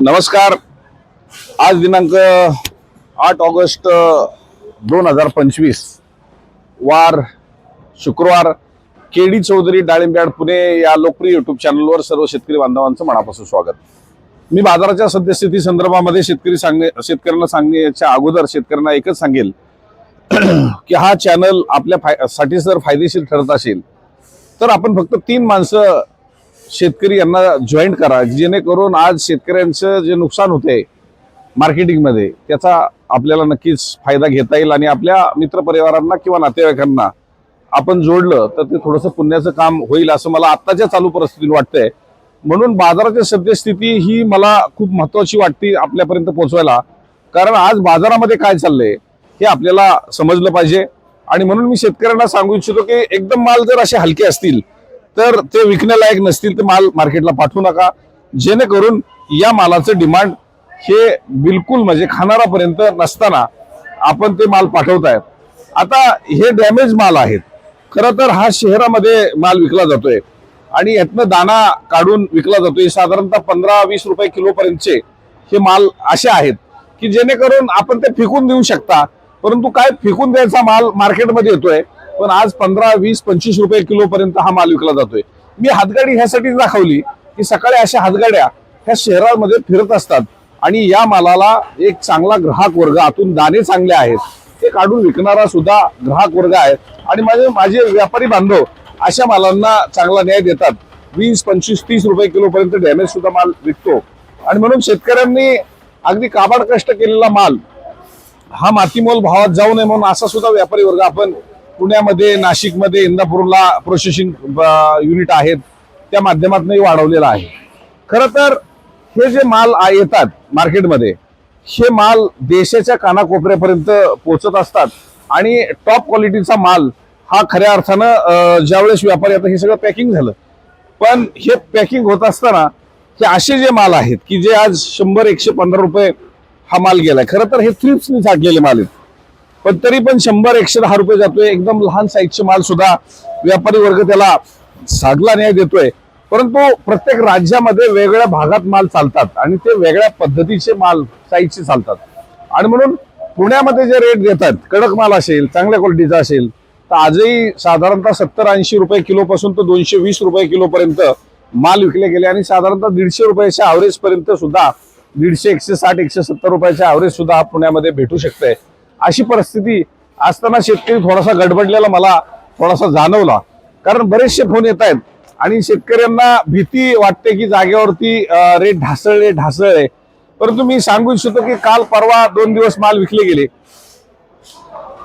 नमस्कार. आज दिनांक आठ ऑगस्ट दोन हजार पंचवीस. वार शुक्रवार केडी चौधरी डाळिंब्याड पुणे या लोकप्रिय युट्यूब चॅनलवर सर्व शेतकरी बांधवांचं मनापासून स्वागत. मी बाजाराच्या सद्यस्थिती संदर्भामध्ये शेतकरी सांगणे शेतकऱ्यांना सांगण्याच्या अगोदर शेतकऱ्यांना एकच सांगेल की हा चॅनल आपल्या फायसाठी जर फायदेशीर ठरत असेल तर आपण फक्त तीन माणसं शेतकरी यांना जॉईंट करा जेणेकरून आज शेतकऱ्यांचं जे नुकसान होते मार्केटिंगमध्ये त्याचा आपल्याला नक्कीच फायदा घेता येईल आणि आपल्या मित्रपरिवारांना किंवा नातेवाईकांना आपण जोडलं तर ते थोडंसं पुण्याचं काम होईल असं मला आत्ताच्या चालू परिस्थितीत वाटतंय. म्हणून बाजाराची सद्यस्थिती ही मला खूप महत्वाची वाटते आपल्यापर्यंत पोहोचवायला. कारण आज बाजारामध्ये काय चाललंय हे आपल्याला समजलं पाहिजे. आणि म्हणून मी शेतकऱ्यांना सांगू इच्छितो की एकदम माल जर असे हलके असतील तर ते विकण्यालायक नसतील तर माल मार्केटला पाठवू नका. जेणेकरून या मालाचं डिमांड हे बिलकुल म्हणजे खाणारापर्यंत नसताना आपण ते माल पाठवताय आता हे डॅमेज माल आहेत. खरं तर हा शहरामध्ये माल विकला जातोय. आणि यातनं दाना काढून विकला जातोय. साधारणतः पंधरा वीस रुपये किलोपर्यंतचे हे माल असे आहेत की जेणेकरून आपण ते फेकून देऊ शकता. परंतु काय फेकून द्यायचा माल मार्केटमध्ये येतोय? पण आज पंधरा वीस पंचवीस रुपये किलो पर्यंत हा माल विकला जातोय. मी हातगाडी ह्यासाठीच दाखवली की सकाळी अशा हातगाड्या ह्या शहरामध्ये फिरत असतात आणि या मालाला एक चांगला ग्राहक वर्ग आतून दाणे चांगले आहेत ते काढून विकणारा सुद्धा ग्राहक वर्ग आहे. आणि माझे माझे व्यापारी बांधव अशा मालांना चांगला न्याय देतात. वीस पंचवीस तीस रुपये किलो पर्यंत डॅमेज सुद्धा माल विकतो. आणि म्हणून शेतकऱ्यांनी अगदी काबाड कष्ट केलेला माल हा मातीमोल भावात जाऊ नये म्हणून असा सुद्धा व्यापारी वर्ग आपण पुण्यामध्ये नाशिकमध्ये इंदापूरला प्रोसेसिंग युनिट आहेत. त्या माध्यमातूनही वाढवलेला आहे. खरं तर हे जे माल येतात मार्केटमध्ये हे माल देशाच्या कानाकोपऱ्यापर्यंत पोहोचत असतात. आणि टॉप क्वालिटीचा माल हा खऱ्या अर्थानं ज्यावेळेस व्यापारी आता हे सगळं पॅकिंग झालं. पण हे पॅकिंग होत असताना हे असे जे माल आहेत की जे आज शंभर एकशे पंधरा रुपये हा माल गेलाय. खरं तर हे थ्रिप्सनी झाकलेले माल आहेत. पण तरी पण शंभर एकशे दहा रुपये जातोय. एकदम लहान साईजचे माल सुद्धा व्यापारी वर्ग त्याला साधला न्याय देतोय. परंतु प्रत्येक राज्यामध्ये वेगळ्या भागात माल चालतात आणि ते वेगळ्या पद्धतीचे माल साईजचे चालतात. आणि म्हणून पुण्यामध्ये जे रेट देतात कडक माल असेल चांगल्या क्वालिटीचा असेल तर आजही साधारणतः सत्तर ऐंशी रुपये किलो पासून तर दोनशे वीस रुपये किलोपर्यंत माल विकले गेले आणि साधारणतः दीडशे रुपयाच्या ॲव्हरेज पर्यंत सुद्धा दीडशे एकशे साठ एकशे सत्तर रुपयाच्या ॲव्हरेज सुद्धा पुण्यामध्ये भेटू शकते अशी परिस्थिती असताना शेतकरी थोडासा गडबडलेला मला थोडासा जाणवला. कारण बरेचसे फोन येत आहेत आणि शेतकऱ्यांना भीती वाटते की जागेवरती रेट ढासळले ढासळले. परंतु मी सांगू इच्छितो की काल परवा दोन दिवस माल विकले गेले.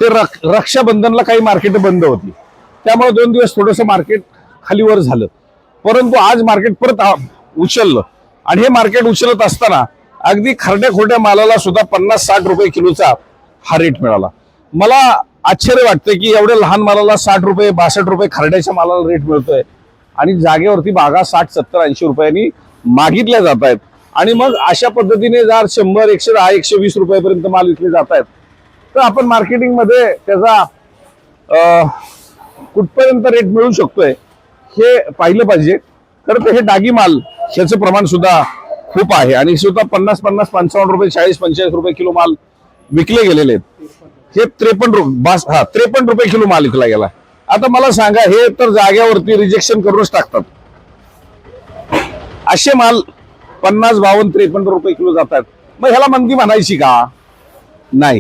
ते रक- रक्षाबंधनला काही मार्केट बंद होती. त्यामुळे दोन दिवस थोडंसं मार्केट खालीवर झालं. परंतु आज मार्केट परत उचललं. आणि हे मार्केट उचलत असताना अगदी खरड्या खोट्या मालाला सुद्धा पन्नास साठ रुपये किलोचा हा रेट मिळाला. मला आश्चर्य वाटतं की एवढ्या लहान मालाला साठ रुपये बासष्ट रुपये खरड्याच्या मालाला रेट मिळतोय. आणि जागेवरती बागा साठ सत्तर ऐंशी रुपयांनी मागितल्या जात आहेत. आणि मग अशा पद्धतीने जर शंभर एकशे दहा एकशे वीस रुपयापर्यंत माल विकले जात आहेत तर आपण मार्केटिंगमध्ये त्याचा कुठपर्यंत रेट मिळू शकतोय हे पाहिलं पाहिजे. तर हे डागी माल ह्याचं प्रमाण सुद्धा खूप आहे. आणि सुद्धा पन्नास पन्नास पंचावन्न रुपये चाळीस पंचेचाळीस रुपये किलो माल विकले गेलेले आहेत. हे त्रेपन्न रुपये बास हा त्रेपन्न रुपये किलो माल विकला गेला. आता मला सांगा हे तर जाग्यावरती रिजेक्शन करूनच टाकतात. असे माल पन्नास बावन्न त्रेपन्न रुपये किलो जातात. मग ह्याला मंदी म्हणायची का? नाही.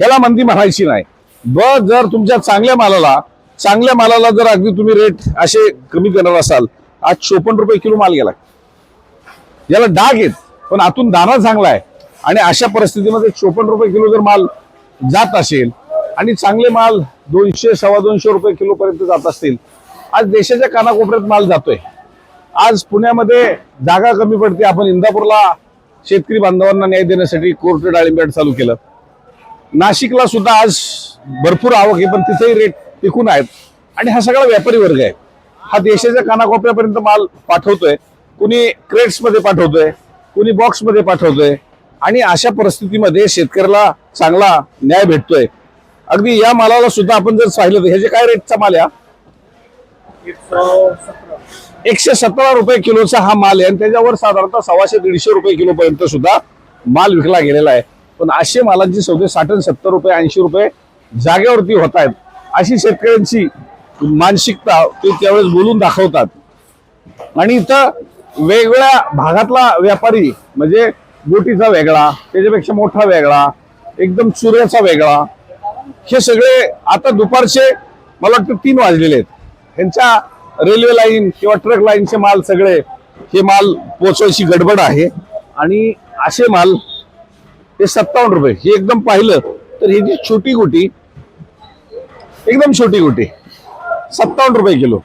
ह्याला मंदी म्हणायची नाही. ब जर तुमच्या चांगल्या मालाला चांगल्या मालाला जर अगदी तुम्ही रेट असे कमी करणार असाल आज चोपन्न रुपये किलो माल गेला. याला डाग येत पण आतून दाना चांगला आहे. आणि अशा परिस्थितीमध्ये चोपन्न रुपये किलो जर माल जात असेल आणि चांगले माल दोनशे सव्वा दोनशे रुपये किलोपर्यंत जात असतील आज देशाच्या कानाकोपऱ्यात माल जातोय. आज पुण्यामध्ये जागा कमी पडते. आपण इंदापूरला शेतकरी बांधवांना न्याय देण्यासाठी कोर्ट डाळिंबॅट चालू केलं. नाशिकला सुद्धा आज भरपूर आवक आहे पण तिथेही रेट टिकून आहेत. आणि हा सगळा व्यापारी वर्ग आहे. हा देशाच्या कानाकोपऱ्यापर्यंत माल पाठवतोय. कुणी क्रेट्समध्ये पाठवतोय कुणी बॉक्समध्ये पाठवतोय. आणि अशा परिस्थितीमध्ये शेतकऱ्याला चांगला न्याय भेटतोय. अगदी या मालाला सुद्धा आपण जर पाहिलं तर ह्याचे काय रेटचा माल या एकशे सतरा रुपये किलोचा हा माल आहे आणि त्याच्यावर साधारणतः सव्वाशे दीडशे रुपये किलो पर्यंत सुद्धा माल विकला गेलेला आहे. पण असे मालांची सौदे साठ सत्तर रुपये ऐंशी रुपये जागेवरती होत आहेत. अशी शेतकऱ्यांची मानसिकता ते त्यावेळेस बोलून दाखवतात. आणि इथं वेगवेगळ्या भागातला व्यापारी म्हणजे बोटीचा वेगळा त्याच्यापेक्षा मोठा वेगळा एकदम सूर्याचा वेगळा. हे सगळे आता दुपारचे मला वाटतं तीन वाजलेले आहेत. ह्यांच्या रेल्वे लाईन किंवा ट्रक लाईनचे माल सगळे हे माल पोचवायची गडबड आहे. आणि असे माल हे सत्तावन्न रुपये. हे एकदम पाहिलं तर ही जी छोटी गोटी एकदम छोटी गोटी सत्तावन्न रुपये किलो.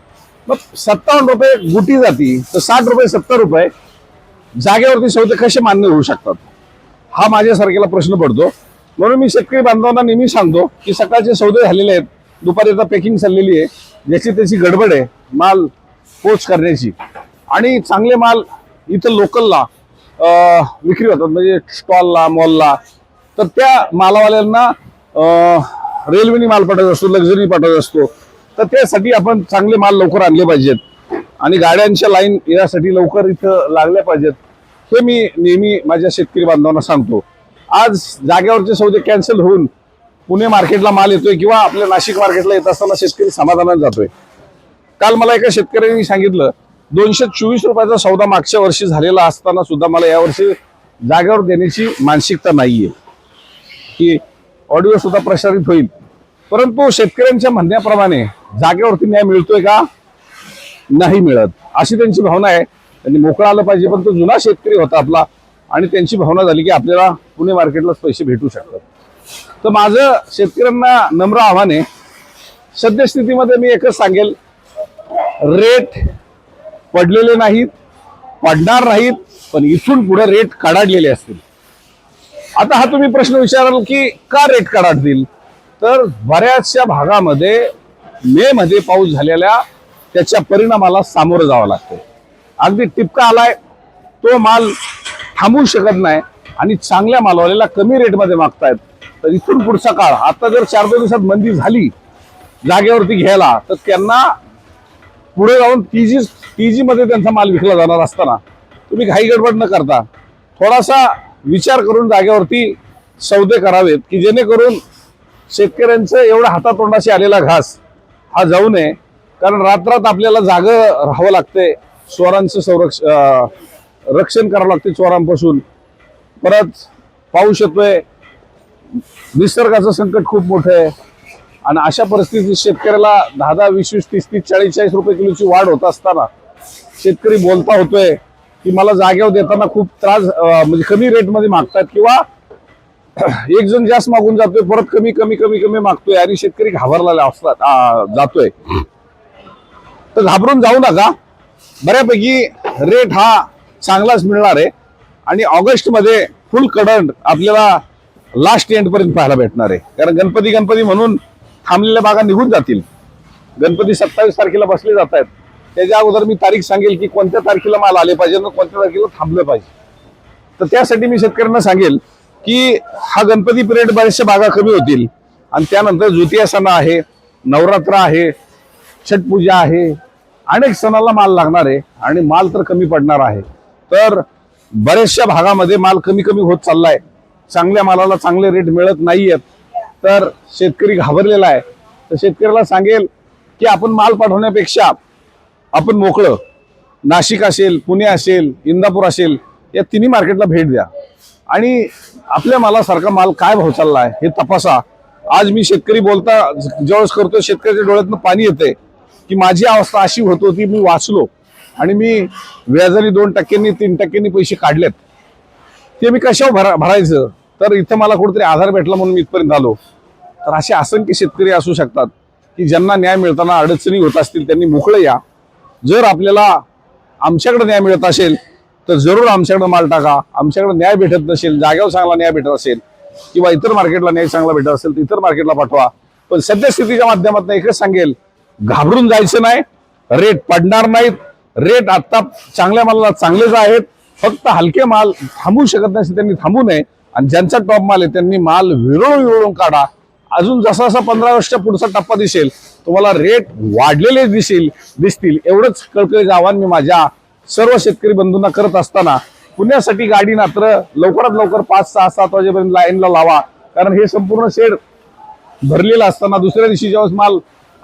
मग सत्तावन्न रुपये गुटी जाती तर साठ रुपये सत्तर रुपये जागेवरती सौदे कसे मान्य होऊ शकतात? हा माझ्यासारखेला प्रश्न पडतो. म्हणून मी शेतकरी बांधवांना नेहमी सांगतो की सकाळचे सौदे झालेले आहेत. दुपारी आता पॅकिंग चाललेली आहे. ज्याची त्याची गडबड आहे. माल पोच करण्याची. आणि चांगले माल इथं लोकलला विक्री होतात. म्हणजे स्टॉलला मॉलला तर त्या मालवाल्यांना रेल्वेने माल पाठवत असतो लक्झरी पाठवत असतो. तर त्यासाठी आपण चांगले माल लवकर आणले पाहिजेत. आणि गाड्यांच्या लाईन यासाठी लवकर इथं लागल्या पाहिजेत. हे मी नेहमी माझ्या शेतकरी बांधवांना सांगतो. आज जागेवरचे सौदे कॅन्सल होऊन पुणे मार्केटला माल येतोय किंवा आपल्या नाशिक मार्केटला येत असताना शेतकरी समाधानात जातोय. काल मला एका शेतकऱ्यांनी सांगितलं दोनशे चोवीस रुपयाचा सौदा मागच्या वर्षी झालेला असताना सुद्धा मला यावर्षी जागेवर देण्याची मानसिकता नाहीये. की ऑडिओ सुद्धा प्रसारित होईल. परंतु शेतकऱ्यांच्या म्हणण्याप्रमाणे जागेवरती न्याय मिळतोय का? नाही मिळत. अशी त्यांची भावना आहे. त्यांनी मोकळा आलं पाहिजे पण तो जुना शेतकरी होता आपला. आणि त्यांची भावना झाली की आपल्याला पुणे मार्केटलाच पैसे भेटू शकतात. तर माझं शेतकऱ्यांना नम्र आव्हान आहे सद्यस्थितीमध्ये मी एकच सांगेल. रेट पडलेले नाहीत पडणार नाहीत पण इथून पुढे रेट कडाडलेले असतील. आता हा तुम्ही प्रश्न विचाराल की का रेट कडाडतील तर बऱ्याचशा भागामध्ये मे मध्ये पाऊस झालेल्या त्याच्या परिणामाला सामोरं जावं लागतं अगदी टिपका आलाय तो माल थांबवू शकत नाही आणि चांगल्या मालवाल्याला कमी रेटमध्ये मागतायत. तर इथून पुढचा काळ आता जर चार दोन दिवसात मंदी झाली जागेवरती घ्यायला तर त्यांना पुढे जाऊन टीजी टीजी मध्ये त्यांचा माल विकला जाणार असताना. तुम्ही घाई गडबड न करता थोडासा विचार करून जागेवरती सौदे करावेत की जेणेकरून शेतकऱ्यांचं एवढा हातातोंडाशी आलेला घास हा जाऊ नये कारण रात्रात आपल्याला जागं राहावं लागते चोरांचं संरक्ष रक्षण करावं लागते चोरांपासून परत पाऊस येतोय निसर्गाचं संकट खूप मोठं आहे. आणि अशा परिस्थितीत शेतकऱ्याला दहा दहा वीस वीस तीस तीस चाळीस चाळीस रुपये किलोची वाढ होत असताना शेतकरी बोलता होतोय की मला जागेवर देताना खूप त्रास म्हणजे कमी रेटमध्ये मागतात किंवा एक जण जास्त मागून जातोय परत कमी कमी कमी कमी मागतोय आणि शेतकरी घाबरलेला असतात जातोय. तर घाबरून जाऊ नका. बऱ्यापैकी रेट हा चांगलाच मिळणार आहे. आणि ऑगस्टमध्ये फुल कडंड आपल्याला लास्ट एंडपर्यंत पाहायला भेटणार आहे. कारण गणपती गणपती म्हणून थांबलेल्या बागा निघून जातील. गणपती सत्तावीस तारखेला बसले जात आहेत. त्याच्या अगोदर मी तारीख सांगेल की कोणत्या तारखेला माल आले पाहिजे आणि कोणत्या तारखेला थांबलं पाहिजे. तर त्यासाठी मी शेतकऱ्यांना सांगेल की हा गणपती पिरियड बऱ्याचशा बागा कमी होतील. आणि त्यानंतर ज्योतिया सण आहे नवरात्र आहे छटपूजा आहे अनेक सणाला माल लागणार आहे आणि माल तर कमी पडणार आहे. तर बऱ्याचशा भागामध्ये माल कमी कमी होत चाललाय. चांगल्या मालाला चांगले रेट मिळत नाहीयेत. तर शेतकरी घाबरलेला आहे. तर शेतकऱ्याला सांगेल की आपण माल पाठवण्यापेक्षा आपण मोकळं. नाशिक असेल पुणे असेल इंदापूर असेल या तिन्ही मार्केटला भेट द्या. आणि आपल्या मालासारखा माल काय भाव आहे हे तपासा. आज मी शेतकरी बोलता जवळच करतो शेतकऱ्याच्या डोळ्यातनं पाणी येते की माझी अवस्था अशी होत होती मी वाचलो. आणि मी व्याजाने दोन टक्क्यांनी तीन टक्क्यांनी पैसे काढलेत. ते मी कशावर भरा भरायचं? तर इथं मला कुठेतरी आधार भेटला म्हणून मी इथपर्यंत आलो. तर असे असंख्य शेतकरी असू शकतात की ज्यांना न्याय मिळताना अडचणी होत असतील त्यांनी मोकळं या. जर आपल्याला आमच्याकडे न्याय मिळत असेल तर जरूर आमच्याकडे माल टाका. आमच्याकडे न्याय भेटत नसेल जागेवर चांगला न्याय भेटत असेल किंवा इतर मार्केटला न्याय चांगला भेटत असेल तर इतर मार्केटला पाठवा. पण सद्यस्थितीच्या माध्यमातून एकच सांगेल घाबरून जायचं नाही. रेट पडणार नाहीत. रेट आत्ता चांगल्या मालाला चांगलेच आहेत. फक्त हलके माल थांबू शकत नाही त्यांनी थांबू नये. आणि ज्यांचा टॉप माल आहे त्यांनी माल विरळून विरळून काढा. अजून जसा जसा पंधरा वर्षाच्या पुढचा टप्पा दिसेल तुम्हाला रेट वाढलेले दिसेल दिसतील. एवढंच कळकळीचं आव्हान मी माझ्या सर्व शेतकरी बंधूंना करत असताना पुण्यासाठी गाडी मात्र लवकरात लवकर पाच सहा सात वाजेपर्यंत लाईनला लावा. कारण हे संपूर्ण शेड भरलेलं असताना दुसऱ्या दिवशी ज्यावेळेस माल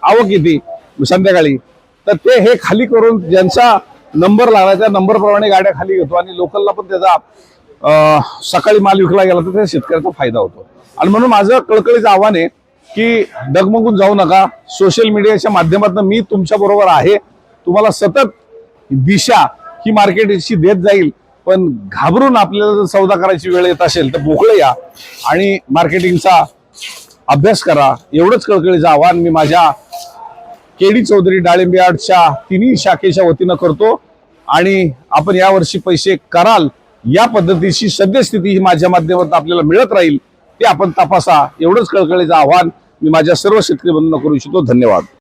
आवक येते संध्याकाळी. तर ते हे खाली करून ज्यांचा नंबर लागला त्या गाड्या खाली घेतो आणि लोकलला पण त्याचा सकाळी माल विकला गेला तर त्या शेतकऱ्याचा फायदा होतो. आणि म्हणून माझं कळकळीचं आव्हान आहे की डगमगून जाऊ नका. सोशल मीडियाच्या माध्यमातून मी तुमच्या बरोबर आहे. तुम्हाला सतत दिशा ही मार्केटची देत जाईल. पण घाबरून आपल्याला जर सौदा करायची वेळ येत असेल तर मोकळे या आणि मार्केटिंगचा अभ्यास करा. एवढंच कळकळीचं आव्हान मी माझ्या केडी चौधरी डाळिंबे आर्टच्या तिन्ही शाखेच्या वतीनं करतो. आणि आपण यावर्षी पैसे कराल या पद्धतीची सद्यस्थिती ही माझ्या माध्यमातून आपल्याला मिळत राहील ते आपण तपासा. एवढंच कळकळीचं आव्हान मी माझ्या सर्व शेतकरी बंधूंना करू इच्छितो. धन्यवाद.